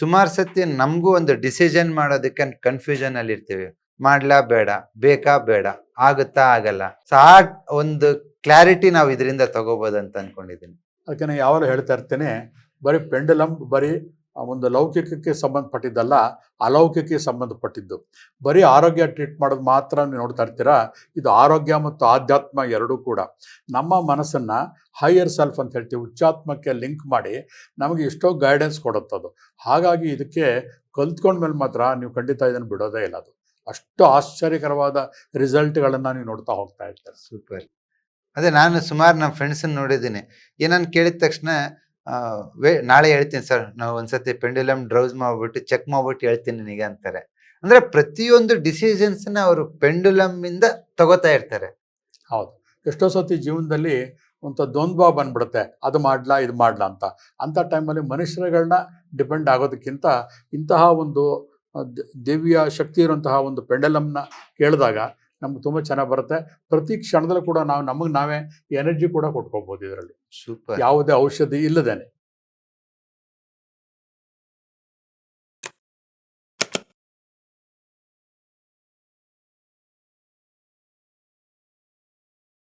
ಸುಮಾರು ಸತಿ ನಮಗೂ ಒಂದು ಡಿಸಿಷನ್ ಮಾಡೋದಕ್ಕೆ ಕನ್ಫ್ಯೂಷನ್ ಅಲ್ಲಿ ಇರ್ತೀವಿ. ಮಾಡ್ಲಾ ಬೇಡ, ಬೇಕಾ ಬೇಡ, ಆಗುತ್ತಾ ಆಗಲ್ಲ. ಸೊ ಒಂದು ಕ್ಲಾರಿಟಿ ನಾವು ಇದರಿಂದ ತಗೋಬಹುದು ಅಂತ ಅನ್ಕೊಂಡಿದ್ದೀನಿ. ಅದಕ್ಕೆ ನಾನು ಯಾವಾಗಲೂ ಹೇಳ್ತಾ ಇರ್ತೇನೆ, ಬರೀ ಪೆಂಡಲಮ್ ಬರೀ ಒಂದು ಲೌಕಿಕಕ್ಕೆ ಸಂಬಂಧಪಟ್ಟಿದ್ದಲ್ಲ, ಅಲೌಕಿಕಕ್ಕೆ ಸಂಬಂಧಪಟ್ಟಿದ್ದು. ಬರೀ ಆರೋಗ್ಯ ಟ್ರೀಟ್ ಮಾಡೋದು ಮಾತ್ರ ನೀವು ನೋಡ್ತಾ ಇರ್ತೀರಾ? ಇದು ಆರೋಗ್ಯ ಮತ್ತು ಆಧ್ಯಾತ್ಮ ಎರಡೂ ಕೂಡ. ನಮ್ಮ ಮನಸ್ಸನ್ನು ಹೈಯರ್ ಸೆಲ್ಫ್ ಅಂತ ಹೇಳ್ತೀವಿ ಉಚ್ಚಾತ್ಮಕ್ಕೆ ಲಿಂಕ್ ಮಾಡಿ ನಮಗೆ ಎಷ್ಟೋ ಗೈಡೆನ್ಸ್ ಕೊಡುತ್ತದು. ಹಾಗಾಗಿ ಇದಕ್ಕೆ ಕಲ್ತ್ಕೊಂಡ್ಮೇಲೆ ಮಾತ್ರ ನೀವು ಖಂಡಿತ ಇದನ್ನು ಬಿಡೋದೇ ಇಲ್ಲ ಅದು. ಅಷ್ಟು ಆಶ್ಚರ್ಯಕರವಾದ ರಿಸಲ್ಟ್ಗಳನ್ನು ನೀವು ನೋಡ್ತಾ ಹೋಗ್ತಾ ಇರ್ತಾರೆ. ಸೂಪರ್. ಅದೇ ನಾನು ಸುಮಾರು ನಮ್ಮ ಫ್ರೆಂಡ್ಸನ್ನು ನೋಡಿದ್ದೀನಿ. ಏನನ್ನ ಕೇಳಿದ ತಕ್ಷಣ ವೇ, ನಾಳೆ ಹೇಳ್ತೀನಿ ಸರ್. ನಾವು ಒಂದ್ಸತಿ ಪೆಂಡುಲಮ್ ಡ್ರೌಸ್ ಮಾಡ್ಬಿಟ್ಟು ಚೆಕ್ ಮಾಡ್ಬಿಟ್ಟು ಹೇಳ್ತೀನಿ ನಿನಗೆ ಅಂತಾರೆ. ಅಂದ್ರೆ ಪ್ರತಿಯೊಂದು ಡಿಸಿಷನ್ಸ್ನ ಅವರು ಪೆಂಡುಲಮ್ ಇಂದ ತಗೋತಾ ಇರ್ತಾರೆ. ಹೌದು. ಎಷ್ಟೋ ಸತಿ ಜೀವನದಲ್ಲಿ ಒಂಥ ದ್ವಂದ್ವ ಬಂದ್ಬಿಡುತ್ತೆ. ಅದು ಮಾಡ್ಲಾ, ಇದು ಮಾಡ್ಲಾ ಅಂತ. ಅಂಥ ಟೈಮಲ್ಲಿ ಮನುಷ್ಯರುಗಳನ್ನ ಡಿಪೆಂಡ್ ಆಗೋದಕ್ಕಿಂತ ಇಂತಹ ಒಂದು ದಿವ್ಯ ಶಕ್ತಿ ಇರುವಂತಹ ಒಂದು ಪೆಂಡಲಮ್ನ ಕೇಳಿದಾಗ ನಮ್ಗೆ ತುಂಬ ಚೆನ್ನಾಗಿ ಬರುತ್ತೆ. ಪ್ರತಿ ಕ್ಷಣದಲ್ಲೂ ಕೂಡ ನಾವು ನಮಗೆ ನಾವೇ ಎನರ್ಜಿ ಕೂಡ ಕೊಟ್ಕೋಬೋದು ಇದರಲ್ಲಿ. ಸೂಪರ್ ಯಾವುದೇ ಔಷಧಿ ಇಲ್ಲದೇನೆ.